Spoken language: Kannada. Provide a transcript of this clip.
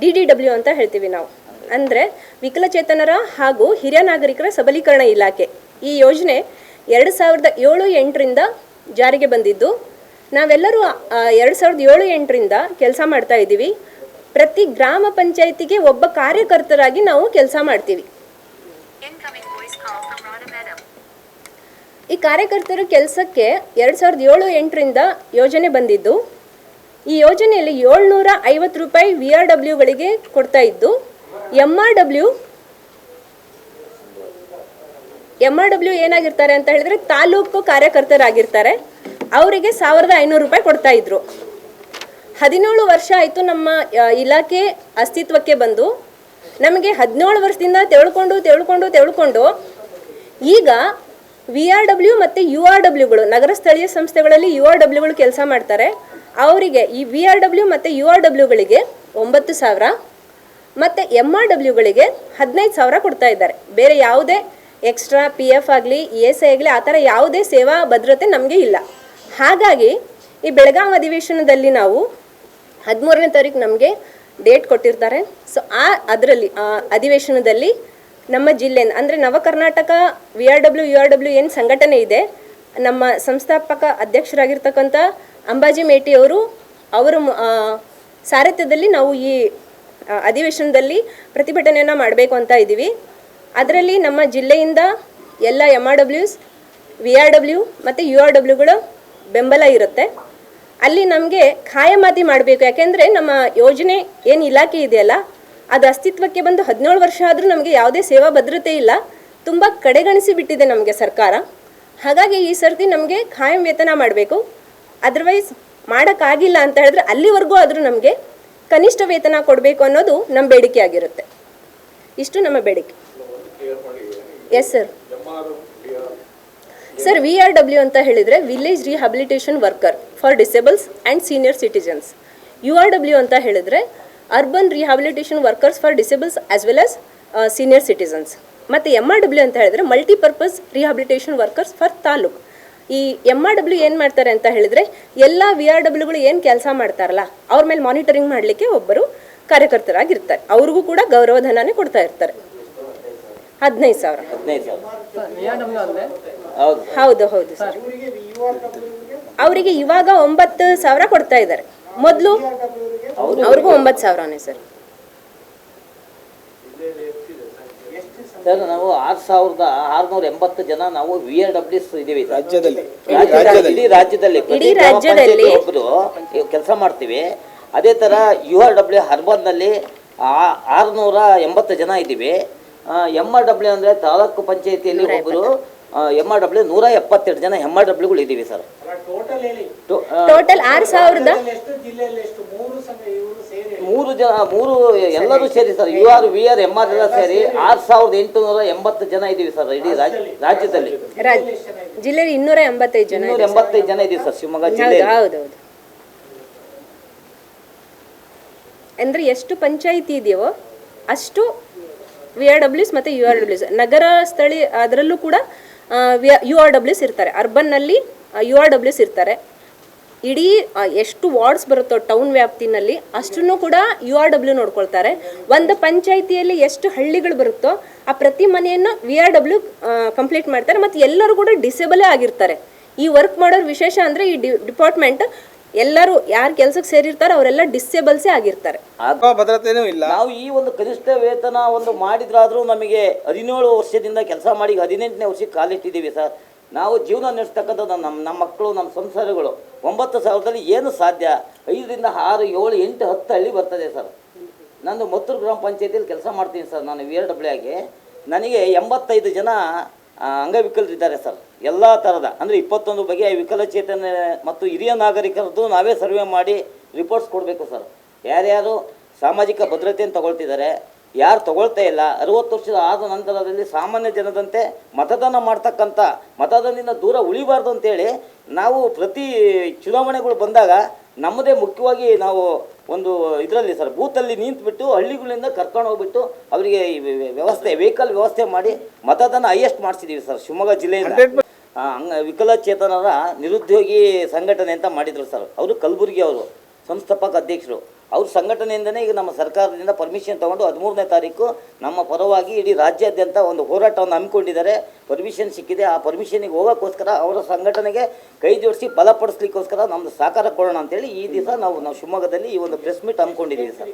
ಡಿ ಡಿ ಡಬ್ಲ್ಯೂ ಅಂತ ಹೇಳ್ತೀವಿ ನಾವು. ಅಂದರೆ ವಿಕಲಚೇತನರ ಹಾಗೂ ಹಿರಿಯ ನಾಗರಿಕರ ಸಬಲೀಕರಣ ಇಲಾಖೆ. ಈ ಯೋಜನೆ ಎರಡು ಸಾವಿರದ ಏಳು ಎಂಟರಿಂದ ಜಾರಿಗೆ ಬಂದಿದ್ದು ನಾವೆಲ್ಲರೂ ಎರಡು ಸಾವಿರದ ಏಳು ಎಂಟರಿಂದ ಕೆಲಸ ಮಾಡ್ತಾ ಇದ್ದೀವಿ. ಪ್ರತಿ ಗ್ರಾಮ ಪಂಚಾಯಿತಿಗೆ ಒಬ್ಬ ಕಾರ್ಯಕರ್ತರಾಗಿ ನಾವು ಕೆಲಸ ಮಾಡ್ತೀವಿ. ಈ ಕಾರ್ಯಕರ್ತರ ಕೆಲಸಕ್ಕೆ ಎರಡು ಸಾವಿರದ ಏಳು ಎಂಟರಿಂದ ಯೋಜನೆ ಬಂದಿದ್ದು ಈ ಯೋಜನೆಯಲ್ಲಿ ಏಳ್ನೂರ ಐವತ್ತು ರೂಪಾಯಿ ವಿ ಆರ್ ಡಬ್ಲ್ಯೂಗಳಿಗೆ ಕೊಡ್ತಾ ಇದ್ದು M R W M R W ಏನಾಗಿರ್ತಾರೆ ಅಂತ ಹೇಳಿದ್ರೆ ತಾಲೂಕು ಕಾರ್ಯಕರ್ತರಾಗಿರ್ತಾರೆ. ಅವರಿಗೆ ಸಾವಿರದ ಐನೂರು ರೂಪಾಯಿ ಕೊಡ್ತಾ ಇದ್ರು. ಹದಿನೇಳು ವರ್ಷ ಆಯಿತು ನಮ್ಮ ಇಲಾಖೆ ಅಸ್ತಿತ್ವಕ್ಕೆ ಬಂದು. ನಮಗೆ ಹದಿನೇಳು ವರ್ಷದಿಂದ ತೆಳ್ಕೊಂಡು ತೆಳ್ಕೊಂಡು ತೆಳ್ಕೊಂಡು ಈಗ ವಿ ಆರ್ ಡಬ್ಲ್ಯೂ ಮತ್ತು ಯು ಆರ್ ಡಬ್ಲ್ಯೂಗಳು ನಗರ ಸ್ಥಳೀಯ ಸಂಸ್ಥೆಗಳಲ್ಲಿ ಯು ಆರ್ ಡಬ್ಲ್ಯೂಗಳು ಕೆಲಸ ಮಾಡ್ತಾರೆ. ಅವರಿಗೆ ಈ ವಿ ಆರ್ ಡಬ್ಲ್ಯೂ ಮತ್ತು ಯು ಆರ್ ಡಬ್ಲ್ಯೂಗಳಿಗೆ ಒಂಬತ್ತು ಸಾವಿರ, ಮತ್ತು ಎಂ ಆರ್ ಡಬ್ಲ್ಯೂಗಳಿಗೆ ಹದಿನೈದು ಸಾವಿರ ಕೊಡ್ತಾ ಇದ್ದಾರೆ. ಬೇರೆ ಯಾವುದೇ ಎಕ್ಸ್ಟ್ರಾ ಪಿ ಎಫ್ ಆಗಲಿ ಇ ಎಸ್ ಐ ಆಗಲಿ, ಆ ಥರ ಯಾವುದೇ ಸೇವಾ ಭದ್ರತೆ ನಮಗೆ ಇಲ್ಲ. ಹಾಗಾಗಿ ಈ ಬೆಳಗಾವಿ ಅಧಿವೇಶನದಲ್ಲಿ ನಾವು ಹದಿಮೂರನೇ ತಾರೀಕು ನಮಗೆ ಡೇಟ್ ಕೊಟ್ಟಿರ್ತಾರೆ. ಸೊ ಆ ಅದರಲ್ಲಿ, ಆ ಅಧಿವೇಶನದಲ್ಲಿ ನಮ್ಮ ಜಿಲ್ಲೆಯಿಂದ ಅಂದರೆ Nava Karnataka V R W U R W ಏನು ಸಂಘಟನೆ ಇದೆ. ನಮ್ಮ ಸಂಸ್ಥಾಪಕ ಅಧ್ಯಕ್ಷರಾಗಿರ್ತಕ್ಕಂಥ ಅಂಬಾಜಿ ಮೇಟಿಯವರು ಅವರ ಸಾರಥ್ಯದಲ್ಲಿ ನಾವು ಈ ಅಧಿವೇಶನದಲ್ಲಿ ಪ್ರತಿಭಟನೆಯನ್ನು ಮಾಡಬೇಕು ಅಂತ ಇದ್ದೀವಿ. ಅದರಲ್ಲಿ ನಮ್ಮ ಜಿಲ್ಲೆಯಿಂದ ಎಲ್ಲ ಎಂ ಆರ್ ಡಬ್ಲ್ಯೂಸ್ ವಿ ಆರ್ ಡಬ್ಲ್ಯೂ ಮತ್ತು ಯು ಆರ್ ಡಬ್ಲ್ಯೂಗಳ ಬೆಂಬಲ ಇರುತ್ತೆ. ಅಲ್ಲಿ ನಮಗೆ ಖಾಯಮಾತಿ ಮಾಡಬೇಕು. ಯಾಕೆಂದರೆ ನಮ್ಮ ಯೋಜನೆ ಏನು ಇಲಾಖೆ ಇದೆಯಲ್ಲ, ಅದು ಅಸ್ತಿತ್ವಕ್ಕೆ ಬಂದು ಹದಿನೇಳು ವರ್ಷ ಆದರೂ ನಮಗೆ ಯಾವುದೇ ಸೇವಾ ಭದ್ರತೆ ಇಲ್ಲ. ತುಂಬ ಕಡೆಗಣಿಸಿ ಬಿಟ್ಟಿದೆ ನಮಗೆ ಸರ್ಕಾರ. ಹಾಗಾಗಿ ಈ ಸರ್ತಿ ನಮಗೆ ಖಾಯಂ ವೇತನ ಮಾಡಬೇಕು. ಅದರ್ವೈಸ್ ಮಾಡೋಕ್ಕಾಗಿಲ್ಲ ಅಂತ ಹೇಳಿದ್ರೆ ಅಲ್ಲಿವರೆಗೂ ಆದರೂ ನಮಗೆ ಕನಿಷ್ಠ ವೇತನ ಕೊಡಬೇಕು ಅನ್ನೋದು ನಮ್ಮ ಬೇಡಿಕೆ ಆಗಿರುತ್ತೆ. ಇಷ್ಟು ನಮ್ಮ ಬೇಡಿಕೆ. Yes sir sir V R W ಅಂತ ಹೇಳಿದರೆ village rehabilitation worker for disables and senior citizens U R W ಅಂತ ಹೇಳಿದರೆ urban rehabilitation workers for disables as well as senior citizens ಮತ್ತು ಎಂ ಆರ್ ಡಬ್ಲ್ಯೂ ಅಂತ ಹೇಳಿದರೆ multipurpose rehabilitation workers for taluk. ಈ ಎಂ ಆರ್ ಡಬ್ಲ್ಯೂ ಏನು ಮಾಡ್ತಾರೆ ಅಂತ ಹೇಳಿದ್ರೆ ಎಲ್ಲ ವಿ ಆರ್ ಡಬ್ಲ್ಯೂಗಳು ಏನು ಕೆಲಸ ಮಾಡ್ತಾರಲ್ಲ ಅವ್ರ ಮೇಲೆ ಮಾನಿಟರಿಂಗ್ ಮಾಡ್ಲಿಕ್ಕೆ ಒಬ್ಬರು ಕಾರ್ಯಕರ್ತರಾಗಿರ್ತಾರೆ. ಅವ್ರಿಗೂ ಕೂಡ ಗೌರವಧನನೇ ಕೊಡ್ತಾ ಇರ್ತಾರೆ. ಹದಿನೈದು ಸಾವಿರ. ಹೌದು. ಹೌದು ಸರ್. ಅವರಿಗೆ ಇವಾಗ ಒಂಬತ್ತು ಸಾವಿರ ಕೊಡ್ತಾ ಇದ್ದಾರೆ. ಮೊದಲು ಅವ್ರಿಗೂ ಒಂಬತ್ತು ಸಾವಿರನೇ ಸರ್. ಸರ್ ನಾವು ಆರು ಸಾವಿರದ ಆರುನೂರ ಎಂಬತ್ತು ಜನ ನಾವು ವಿ ಆರ್ ಡಬ್ಲ್ಯೂಸ್ ಇದೀವಿ ರಾಜ್ಯದಲ್ಲಿ. ರಾಜ್ಯದಲ್ಲಿ- ಇಡೀ ರಾಜ್ಯದಲ್ಲಿ. ಪ್ರತಿ ಗ್ರಾಮ ಪಂಚಾಯ್ತಿ ಒಬ್ರು ಕೆಲಸ ಮಾಡ್ತೀವಿ. ಅದೇ ತರ ಯು ಆರ್ ಡಬ್ಲ್ಯೂ ಹರ್ಬನ್ನಲ್ಲಿ ಆರುನೂರ ಎಂಬತ್ತು ಜನ ಇದ್ದೀವಿ. ಎಂ ಆರ್ ಡಬ್ಲ್ಯೂ ಅಂದ್ರೆ ತಾಲೂಕು ಪಂಚಾಯತಿಯಲ್ಲಿ ಒಬ್ಬರು ಎಂ ಆರ್ ಡಬ್ಲ್ಯೂ ನೂರ ಎಪ್ಪತ್ತೆರಡು ಜನ ಎಂ ಆರ್ ಡಬ್ಲ್ಯೂಗಳು ಇದ್ದೀವಿ ಸರ್. ಟೋಟಲ್ ಆರು ಸಾವಿರದ? ಮೂರು ಸಂಘ ಇವರು ಸೇರಿ ಮೂರು ಜನ ಮೂರು ಎಲ್ಲರೂ ಸೇರಿ sir. U R V R M R ಎಲ್ಲ ಸೇರಿ ಆರು ಸಾವಿರದ ಎಂಟುನೂರ ಎಂಬತ್ತು ಜನ ಇದ್ದೀವಿ ಸರ್. ಇಡೀ ರಾಜ್ಯ ರಾಜ್ಯದಲ್ಲಿ. ರಾಜ್ ಜಿಲ್ಲೆಯಲ್ಲಿ ಇನ್ನೂರ ಎಂಬತ್ತೈದು ಜನ ಇನ್ನೂರ ಎಂಬತ್ತೈದು ಜನ ಇದ್ದೀವಿ ಸರ್ ಶಿವಮೊಗ್ಗ ಜಿಲ್ಲೆ ಹೌದೌದು ಅಂದರೆ ಎಷ್ಟು ಪಂಚಾಯಿತಿ ಇದೆಯೋ ಅಷ್ಟು ವಿ ಆರ್ ಡಬ್ಲ್ಯೂಸ್ ಮತ್ತೆ ಯು ಆರ್ ಡಬ್ಲ್ಯೂಸ್. ನಗರ ಸ್ಥಳೀಯ ಅದರಲ್ಲೂ ಕೂಡ ಯು ಆರ್ ಡಬ್ಲ್ಯೂಸ್ ಇರ್ತಾರೆ. ಅರ್ಬನ್ನಲ್ಲಿ ಯು ಆರ್ ಡಬ್ಲ್ಯೂಸ್ ಇರ್ತಾರೆ. ಇಡೀ ಎಷ್ಟು ವಾರ್ಡ್ಸ್ ಬರುತ್ತೋ ಟೌನ್ ವ್ಯಾಪ್ತಿನಲ್ಲಿ ಅಷ್ಟನ್ನು ಕೂಡ ಯು ಆರ್ ಡಬ್ಲ್ಯೂ ನೋಡ್ಕೊಳ್ತಾರೆ. ಒಂದು ಪಂಚಾಯಿತಿಯಲ್ಲಿ ಎಷ್ಟು ಹಳ್ಳಿಗಳು ಬರುತ್ತೋ ಆ ಪ್ರತಿ ಮನೆಯನ್ನು ವಿ ಆರ್ ಡಬ್ಲ್ಯೂ ಕಂಪ್ಲೀಟ್ ಮಾಡ್ತಾರೆ. ಮತ್ತು ಎಲ್ಲರೂ ಕೂಡ ಡಿಸೇಬಲೇ ಆಗಿರ್ತಾರೆ. ಈ ವರ್ಕ್ ಮಾಡೋರು ವಿಶೇಷ ಅಂದರೆ ಈ ಡಿಪಾರ್ಟ್ಮೆಂಟ್ ಎಲ್ಲರೂ ಯಾರು ಕೆಲಸಕ್ಕೆ ಸೇರಿರ್ತಾರೆ ಅವರೆಲ್ಲ ಡಿಸೇಬಲ್ಸೇ ಆಗಿರ್ತಾರೆ. ಭದ್ರತೆನೂ ಇಲ್ಲ. ನಾವು ಈ ಒಂದು ಕನಿಷ್ಠ ವೇತನ ಒಂದು ಮಾಡಿದ್ರಾದ್ರೂ ನಮಗೆ ಹದಿನೇಳು ವರ್ಷದಿಂದ ಕೆಲಸ ಮಾಡಿ ಹದಿನೆಂಟನೇ ವರ್ಷಕ್ಕೆ ಕಾಲಿಟ್ಟಿದ್ದೀವಿ ಸರ್. ನಾವು ಜೀವನ ನಡೆಸ್ತಕ್ಕಂಥದ್ದು ನಮ್ಮ ನಮ್ಮ ಮಕ್ಕಳು ನಮ್ಮ ಸಂಸಾರಗಳು ಒಂಬತ್ತು ಸಾವಿರದಲ್ಲಿ ಏನು ಸಾಧ್ಯ? ಐದರಿಂದ ಆರು ಏಳು ಎಂಟು ಹತ್ತು ಹಳ್ಳಿ ಬರ್ತದೆ ಸರ್. ನಾನು ಮತ್ತೂರು ಗ್ರಾಮ ಪಂಚಾಯತಿಯಲ್ಲಿ ಕೆಲಸ ಮಾಡ್ತೀನಿ ಸರ್ ನಾನು ವಿ ಆರ್ ಡಬ್ಲ್ಯೂ ಆಗಿ ನನಗೆ ಎಂಬತ್ತೈದು ಜನ ಅಂಗವಿಕಲರಿದ್ದಾರೆ ಸರ್. ಎಲ್ಲ ಥರದ ಅಂದರೆ ಇಪ್ಪತ್ತೊಂದು ಬಗೆಯ ವಿಕಲಚೇತನ ಮತ್ತು ಹಿರಿಯ ನಾಗರಿಕರದ್ದು ನಾವೇ ಸರ್ವೆ ಮಾಡಿ ರಿಪೋರ್ಟ್ಸ್ ಕೊಡಬೇಕು ಸರ್. ಯಾರ್ಯಾರು ಸಾಮಾಜಿಕ ಭದ್ರತೆಯನ್ನು ತಗೊಳ್ತಿದ್ದಾರೆ, ಯಾರು ತಗೊಳ್ತಾ ಇಲ್ಲ, ಅರುವತ್ತು ವರ್ಷದ ಆದ ನಂತರದಲ್ಲಿ ಸಾಮಾನ್ಯ ಜನದಂತೆ ಮತದಾನ ಮಾಡ್ತಕ್ಕಂಥ, ಮತದಾನದಿಂದ ದೂರ ಉಳಿಬಾರ್ದು ಅಂತೇಳಿ ನಾವು ಪ್ರತಿ ಚುನಾವಣೆಗಳು ಬಂದಾಗ ನಮ್ಮದೇ ಮುಖ್ಯವಾಗಿ ನಾವು ಒಂದು ಇದರಲ್ಲಿ ಸರ್ ಬೂತಲ್ಲಿ ನಿಂತುಬಿಟ್ಟು ಹಳ್ಳಿಗಳಿಂದ ಕರ್ಕೊಂಡು ಹೋಗ್ಬಿಟ್ಟು ಅವರಿಗೆ ವ್ಯವಸ್ಥೆ ವೆಹಿಕಲ್ ವ್ಯವಸ್ಥೆ ಮಾಡಿ ಮತದಾನ ಹೈಯೆಸ್ಟ್ ಮಾಡಿಸಿದ್ದೀವಿ ಸರ್ ಶಿವಮೊಗ್ಗ ಜಿಲ್ಲೆಯಿಂದ. ವಿಕಲಚೇತನರ ನಿರುದ್ಯೋಗಿ ಸಂಘಟನೆ ಅಂತ ಮಾಡಿದ್ರು ಸರ್ ಅವರು ಕಲಬುರಗಿ ಅವರು. ಸಂಸ್ಥಾಪಕ ಅಧ್ಯಕ್ಷರು. ಅವ್ರ ಸಂಘಟನೆಯಿಂದನೇ ಈಗ ನಮ್ಮ ಸರ್ಕಾರದಿಂದ ಪರ್ಮಿಷನ್ ತಗೊಂಡು ಹದಿಮೂರನೇ ತಾರೀಕು ನಮ್ಮ ಪರವಾಗಿ ಇಡೀ ರಾಜ್ಯಾದ್ಯಂತ ಒಂದು ಹೋರಾಟವನ್ನು ಹಮ್ಮಿಕೊಂಡಿದ್ದಾರೆ. ಪರ್ಮಿಷನ್ ಸಿಕ್ಕಿದೆ. ಆ ಪರ್ಮಿಷನಿಗೆ ಹೋಗೋಕ್ಕೋಸ್ಕರ ಅವರ ಸಂಘಟನೆಗೆ ಕೈ ಜೋಡಿಸಿ ಬಲಪಡಿಸ್ಲಿಕ್ಕೋಸ್ಕರ ನಮ್ಮದು ಸಹಕಾರ ಕೊಡೋಣ ಅಂತೇಳಿ ಈ ದಿವಸ ನಾವು ನಾವು ಶಿವಮೊಗ್ಗದಲ್ಲಿ ಈ ಒಂದು ಪ್ರೆಸ್ ಮೀಟ್ ಹಮ್ಮಿಕೊಂಡಿದ್ದೀವಿ ಸರ್.